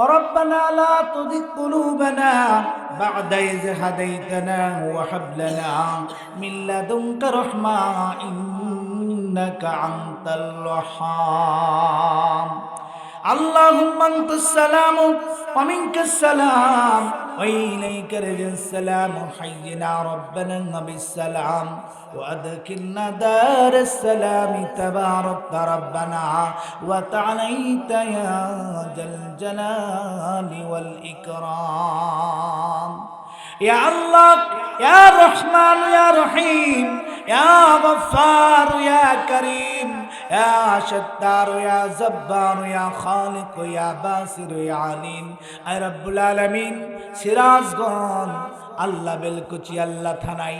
ربنا لا تزغ قلوبنا بعد إذ هديتنا وهب لنا من لدنك رحمة إنك أنت الوهاب اللهم أنت السلام ومنك السلام. وإليك رجع السلام. حينا ربنا بالسلام وأدخلنا دار السلام. تبارك ربنا. وتعاليت يا ذا الجلال والإكرام. يا الله يا رحمن يا رحيم. يا غفار يا كريم. يا شتار يا زبار يا خالق يا باسر يا عليم أي رب العالمين সিরাজগঞ্জ আল্লাহ বেলকুচি আল্লাহ থানাই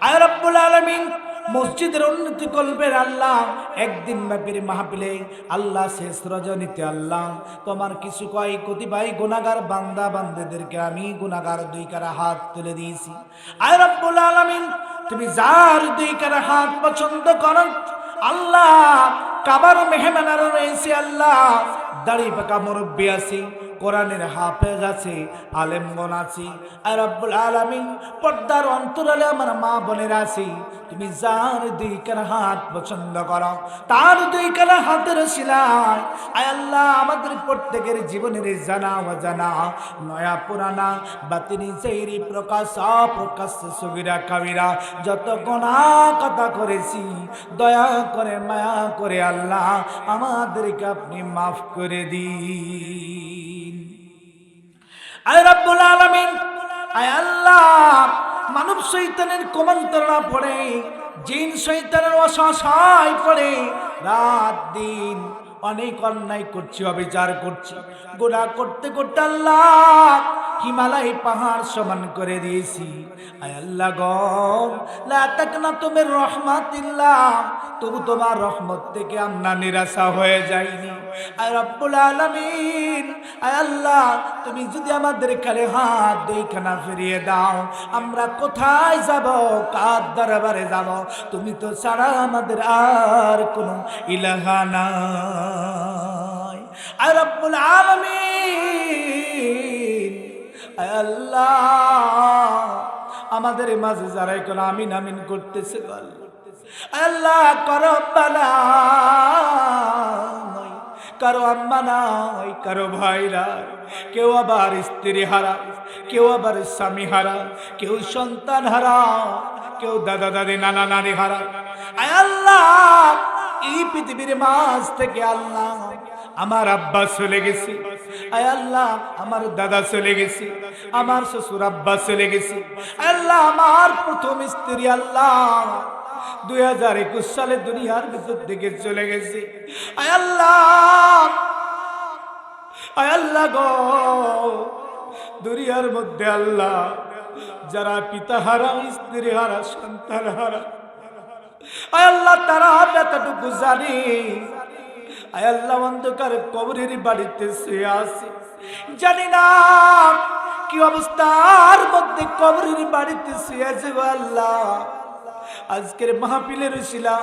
আয় রব্বুল আলমিন মসজিদের উন্নতি করবেন আল্লাহ একদিন ব্যাপীর মাহফিলে আল্লাহ শেষ রজনীতে আল্লাহ তোমার কিছু কয় কতিপয় গুণাগার বান্দা বান্দাদেরকে আমি গুণাগার দুই কারা হাত তুলে দিয়েছি আয় রব্বুল আলমিন তুমি যার দুই কারা হাত পছন্দ করো আল্লাহ কাবার মেহমানার রয়েছে আল্লাহ। দাড়ি পাকা মুরব্বী আছি। কোরআনের হাফেজ আছে আলেমগণ আছি। আর রব্বুল আলামিন, পর্দার অন্তরালে আমার মা বোনের আছি। তুমি যার দুই কান হাত পছন্দ করো, তার দুই কান হাতের শিলায় আয় আল্লাহ, আমাদের প্রত্যেকের জীবনের জানা অজানা, নয়া পুরানা, বাতিনি সেইরি প্রকাশ, অপ্রকাশ, সুবিরা কাবিরা। যত গোনা কথা করেছি, দয়া করে, মায়া করে আল্লাহ, আমাদেরকে আপনি মাফ করে দিন। আয় রব্বুল আলামিন। আয় আল্লাহ। মানব শৈতানের কুমন্ত্রণা পড়ে, জিন শৈতানের অসহায় পড়ে। রাত দিন অনেক অন্যায় করছি, অবিচার করছি। গোনা করতে করতে আল্লাহ হিমালয় পাহাড় সমান করে দিয়েছি। আয় আল্লাহ লাতাকনা তোমার রহমাতিল্লাহ। তবু তোমার রহমত থেকে আমরা নিরাশা হয়ে যাইনি। আয় রব্বুল আলামিন। আল্লাহ, তুমি যদি আমাদের কালে হাত দুইখানা ফিরিয়ে দাও, আমরা কোথায় যাব, কার দরবারে যাব, তুমি তো ছাড়া আমাদের আর কোনো ইলাহা নাই। আয় রব্বুল আলামিন আল্লাহ, আমাদের মাঝে যারা এখন আমিন আমিন করতেছে আল্লাহ আল্লাহ করো আম্মা নাই, কারও ভাই নাই। কেউ আবার স্ত্রী হারা, কেউ আবার স্বামী হারা, কেউ সন্তান হারা, কেউ দাদা দাদি, নানা নানি হারা। আয় আল্লাহ, এই পৃথিবীর মাঝ থেকে আল্লাহ আমার আব্বা চলে গেছে। আয় আল্লাহ, আমার দাদা চলে গেছে, আমার শ্বশুর আব্বা চলে গেছে। আল্লাহ, আমার প্রথম স্ত্রী আল্লাহ দুই হাজার একুশ সালে দুনিয়ার ভিতর থেকে চলে গেছে। আয় আল্লাহ আল্লাহ গো। দুনিয়ার মধ্যে আল্লাহ, যারা পিতা হারা, স্ত্রী হারা, সন্তান হারা। আল্লাহ, তারা ব্যথাটুকু জানি। আল্লাহ, অন্ধকার কবরের বাড়িতে শুয়ে আছে। জানি না কি অবস্থার মধ্যে কবরের বাড়িতে শুয়ে আছে আল্লাহ। আজকের মাহফিলের শিলা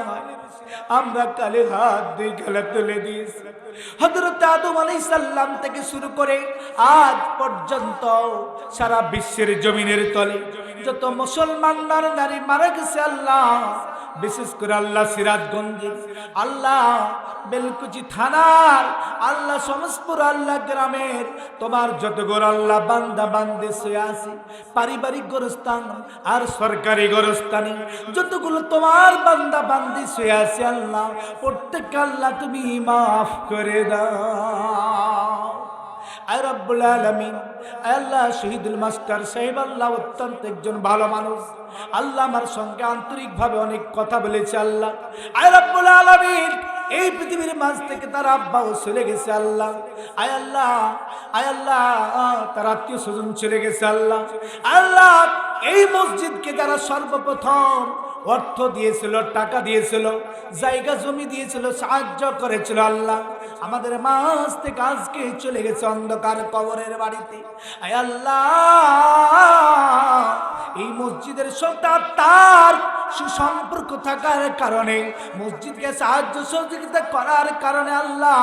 আমরা কালে হাত দুই গলা তুলে দিয়েছি। হজরত আদম আলাই সাল্লাম থেকে শুরু করে আজ পর্যন্ত সারা বিশ্বের জমিনের তলে যত মুসলমান নারী মারা গেছে আল্লাহ বিশেষ করে আল্লাহ সিরাজগঞ্জে আল্লাহ বেলকুচি থানার, আল্লাহ সমসপুর আল্লাহ গ্রামের, তোমার যত গোর আল্লাহ বান্দা বান্দে শুয়ে আছে, পারিবারিক গোরস্থান আর সরকারি গোরস্থানে, যতগুলো তোমার বান্দা বান্দি শুয়ে আছে আল্লাহ প্রত্যেক আল্লাহ তুমি মাফ করে দাও। আল্লাহ মাস্টার আল্লাহ অত্যন্ত একজন ভালো মানুষ। আল্লাহ আমার সঙ্গে আন্তরিকভাবে অনেক কথা বলেছে আল্লাহ। আয় রব্বুল এই পৃথিবীর মাঝ থেকে গেছে আল্লাহ। আয় আল্লাহ আয় আল্লাহ আত্মীয় স্বজন চলে গেছে আল্লাহ। আল্লাহ, এই মসজিদকে যারা সর্বপ্রথম অর্থ দিয়েছিল, টাকা দিয়েছিল, জায়গা জমি দিয়েছিল, সাহায্য করেছিল আল্লাহ। আমাদের মাস থেকে আজকে চলে গেছে অন্ধকার কবরের বাড়িতে। আয় আল্লাহ, এই মসজিদের সন্তান তার সুসম্পর্ক থাকার কারণে, মসজিদকে সাহায্য সহযোগিতা করার কারণে আল্লাহ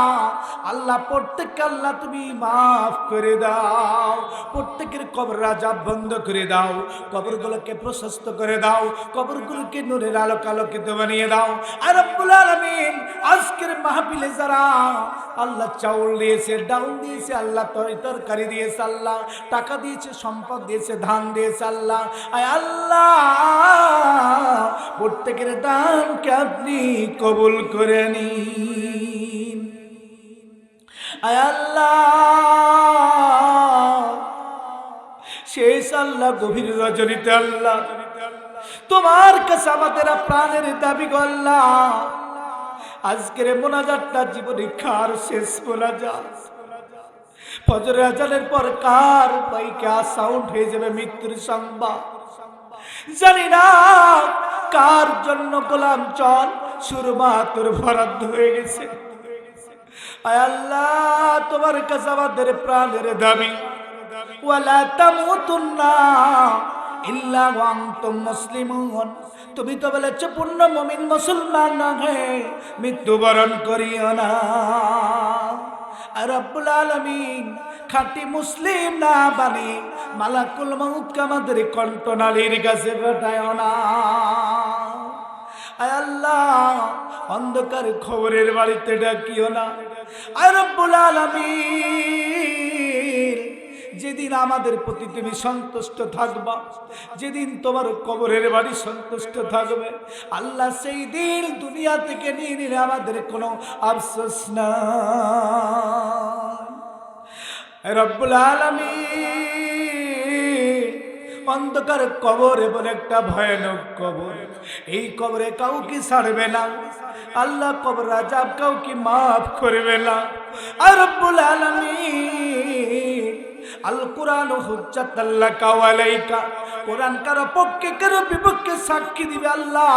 আল্লাহ প্রত্যেককে আল্লাহ তুমি মাফ করে দাও, প্রত্যেকের কবর রাজা বন্ধ করে দাও, কবরগুলোকে প্রশস্ত করে দাও, কবরগুলোকে নূরের আলোক আলোকিত বানিয়ে দাও। আর আলামিন, আজকের মাহফিলে যারা আল্লাহ চাউল দিয়েছে ডাউন দিয়েছে, আল্লাহ তরি তরকারি দিয়েছে, আল্লাহ টাকা দিয়েছে, সম্পদ দিয়েছে, ধান দিয়েছে, আল্লাহ। আয় আল্লাহ! প্রত্যেকের দানকে আপনি কবুল করে নিন। আল্লাহ, শেষ আল্লাহ, গভীর রজনীতে আল্লাহ, তোমার কাছে আমাদের প্রাণের দাবি আল্লাহ। আজকের মোনাজাতটা জীবনে কার শেষ মোনাজাত? ফজর আজানের পর কার বাইকে সাউন্ড হয়ে যাবে মৃত্যুর সংবাদ? জানি না কার জন্য গোলাম চল, সুরমা তোর বরাদ্দ হয়ে গেছে। আয় আল্লাহ, তোমার কাছে আমাদের প্রাণের দাবি। ওয়ালা তামুতুন্না ইল্লা ওয়া আনতুম মুসলিমুন। তুমি তো বলেছ পূর্ণ মুমিন মুসলমান না হে, মৃত্যুবরণ করিও না। আর রব্বুল আলামিন খাঁটি মুসলিম না বানি মালাকুল মউতকে আমাদের কণ্ঠনালীর কাছে পাঠায় না। আল্লাহ, অন্ধকার খবরের বাড়িতে ডাকিও না। আয় যেদিন আমাদের প্রতি তুমি সন্তুষ্ট থাকবা, যেদিন তোমার কবরের বাড়ি সন্তুষ্ট থাকবে, আল্লাহ সেই দিন দুনিয়া থেকে নিয়ে নিলে আমাদের কোনো আফসোস না রব্বুল আলমী অন্ধকার কবর এবং একটা ভয়ানক কবর। এই কবরে কাউকে ছাড়বে না। আল্লাহ কবর রাজাব কাউকে মাফ করবে না। আর রব্বুল আলামিন। আল কোরআন কোরআন কারও পক্ষে কারও বিপক্ষে সাক্ষী দিবে আল্লাহ।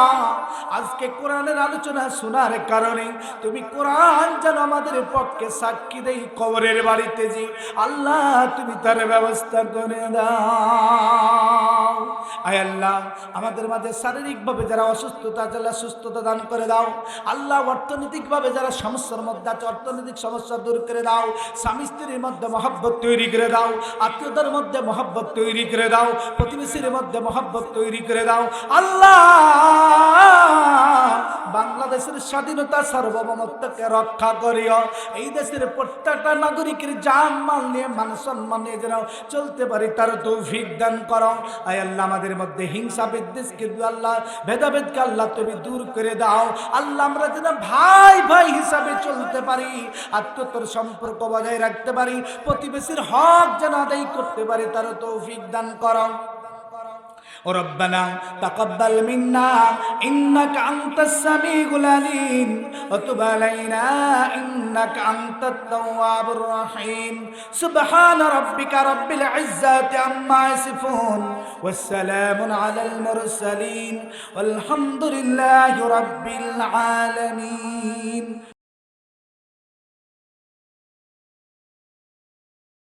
আজকে কোরআনের আলোচনা শোনার কারণে তুমি কোরআন যেন আমাদের পক্ষে সাক্ষী দেই কবরের বাড়িতে যে আল্লাহ তুমি তার ব্যবস্থা করে দাও। আয় আল্লাহ, আমাদের মাঝে শারীরিকভাবে যারা অসুস্থতা আল্লাহ সুস্থতা দান করে দাও। আল্লাহ অর্থনৈতিকভাবে যারা সমস্যার মধ্যে আছে, অর্থনৈতিক সমস্যা দূর করে দাও। স্বামী স্ত্রীর মধ্যে মহাব্বত তৈরি করে দাও। আত্মীয়তার মধ্যে মহাব্বত তৈরি করে দাও প্রতিবেশীর মধ্যে মহাব্বত তৈরি করে দাও। আল্লাহ! বাংলাদেশের স্বাধীনতা সার্বভৌমত্বকে রক্ষা করিও। এই দেশের প্রত্যেকটা নাগরিকের জান, মাল নিয়ে মান সম্মান নিয়ে যেন চলতে পারি, তার তৌফিক দান করো। আয় আল্লাহ, আমাদের মধ্যে হিংসা, বিদ্বেষকে আল্লাহ, ভেদাভেদকে আল্লাহ তুমি দূর করে দাও। আল্লাহ, আমরা যেন ভাই ভাই হিসাবে চলতে পারি আত্মতর সম্পর্ক বজায় রাখতে পারি, প্রতিবেশীর হক যেন আদায় করতে পারি, তার তৌফিক দান করো। ربنا تقبل منا إنك أنت السميع العليم وتب علينا إنك أنت التواب الرحيم. سبحان ربك رب العزة عما يصفون والسلام على المرسلين والحمد لله رب العالمين.